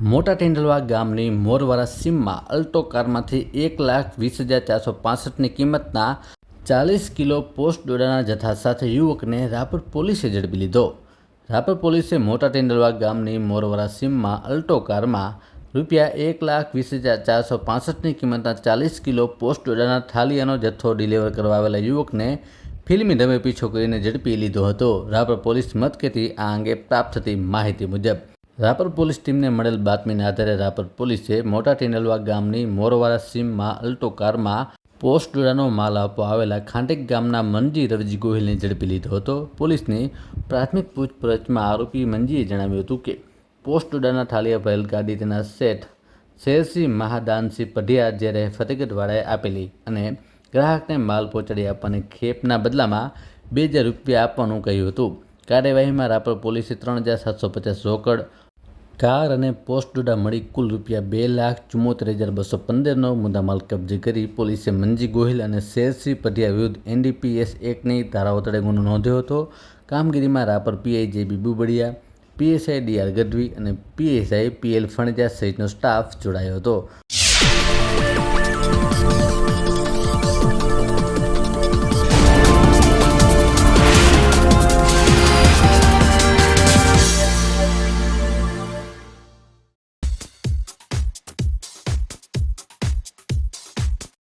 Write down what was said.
મોટા ટેન્ડલવા ગામની મોરવાડા સીમમાં અલ્ટો કારમાંથી એક લાખ વીસ હજાર ચારસો પાસઠની કિંમતના ચાલીસ કિલો પોસ્ટ ડોડાના જથ્થા સાથે યુવકને રાપર પોલીસે ઝડપી લીધો. રાપર પોલીસે મોટા ટેન્ડલવા ગામની મોરવાડા સીમમાં અલ્ટો કારમાં રૂપિયા એક લાખ વીસ હજાર ચારસો પાસઠની કિંમતના ચાલીસ કિલો પોસ્ટ ડોડાના થાલિયાનો જથ્થો ડિલિવર કરવા આવેલા યુવકને ફિલ્મી ઢબે પીછો કરીને ઝડપી લીધો હતો. રાપર પોલીસ મતકેથી આ અંગે પ્રાપ્ત થતી માહિતી મુજબ રાપર પોલીસ ટીમને મળેલ બાતમીના આધારે રાપર પોલીસે મોટા ટેંડલવા ગામની મોરવાડા સીમમાં અલ્ટો કારમાં પોસ્ટ ડોડાનો માલ આપવા આવેલા ખાંટેક ગામના મનજી રવજી ગોહિલને ઝડપી લીધો હતો. પોલીસની પ્રાથમિક પૂછપરછમાં આરોપી મંજીએ જણાવ્યું હતું કે પોસ્ટ ડોડાના થાળીયા ભરેલ ગાડી તેના શેઠ શેરસિંહ મહાદાનસિંહ પઢિયા જ્યારે ફતેગઢવાળાએ આપેલી અને ગ્રાહકને માલ પહોંચાડી આપવાની ખેપના બદલામાં બે હજાર રૂપિયા આપવાનું કહ્યું હતું. કાર્યવાહીમાં રાપર પોલીસે ત્રણ હજાર સાતસો પચાસ રોકડ કાર અને પોસ્ટ ડોડા મળી કુલ રૂપિયા બે લાખ ચુમ્મોતેર હજાર બસો પંદરનો મુદ્દામાલ કબજે કરી પોલીસે મંજી ગોહિલ અને શેરસિંહ પઢિયા વિરુદ્ધ એનડીપીએસ એકની ધારાઓ તળે ગુનો નોંધ્યો હતો. કામગીરીમાં Rapar PI J B Bubadiya, PSI DR Gadhvi અને પીએસઆઈ પીએલ ફણજા સહિતનો સ્ટાફ જોડાયો હતો.